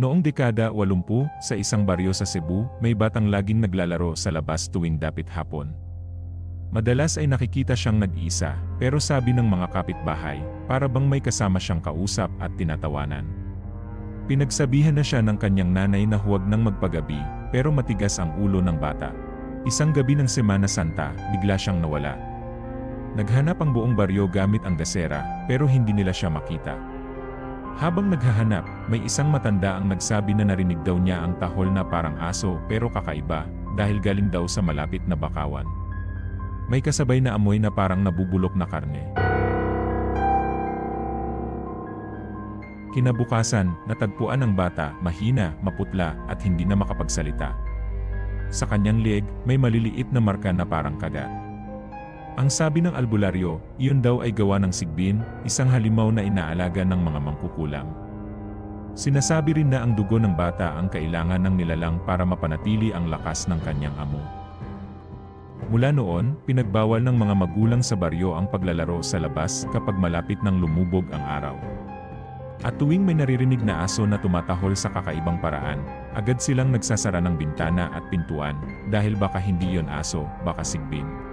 Noong dekada 80, sa isang baryo sa Cebu, may batang laging naglalaro sa labas tuwing dapit hapon. Madalas ay nakikita siyang nag-iisa, pero sabi ng mga kapitbahay, para bang may kasama siyang kausap at tinatawanan. Pinagsabihan na siya ng kanyang nanay na huwag nang magpagabi, pero matigas ang ulo ng bata. Isang gabi ng Semana Santa, bigla siyang nawala. Naghanap ang buong baryo gamit ang gasera, pero hindi nila siya makita. Habang naghahanap, may isang matanda ang nagsabi na narinig daw niya ang tahol na parang aso pero kakaiba, dahil galing daw sa malapit na bakawan. May kasabay na amoy na parang nabubulok na karne. Kinabukasan, natagpuan ng bata, mahina, maputla, at hindi na makapagsalita. Sa kanyang leeg, may maliliit na marka na parang kagat. Ang sabi ng albularyo, iyon daw ay gawa ng sigbin, isang halimaw na inaalaga ng mga mangkukulam. Sinasabi rin na ang dugo ng bata ang kailangan ng nilalang para mapanatili ang lakas ng kanyang amo. Mula noon, pinagbawal ng mga magulang sa baryo ang paglalaro sa labas kapag malapit ng lumubog ang araw. At tuwing may naririnig na aso na tumatahol sa kakaibang paraan, agad silang nagsasara ng bintana at pintuan dahil baka hindi yon aso, baka sigbin.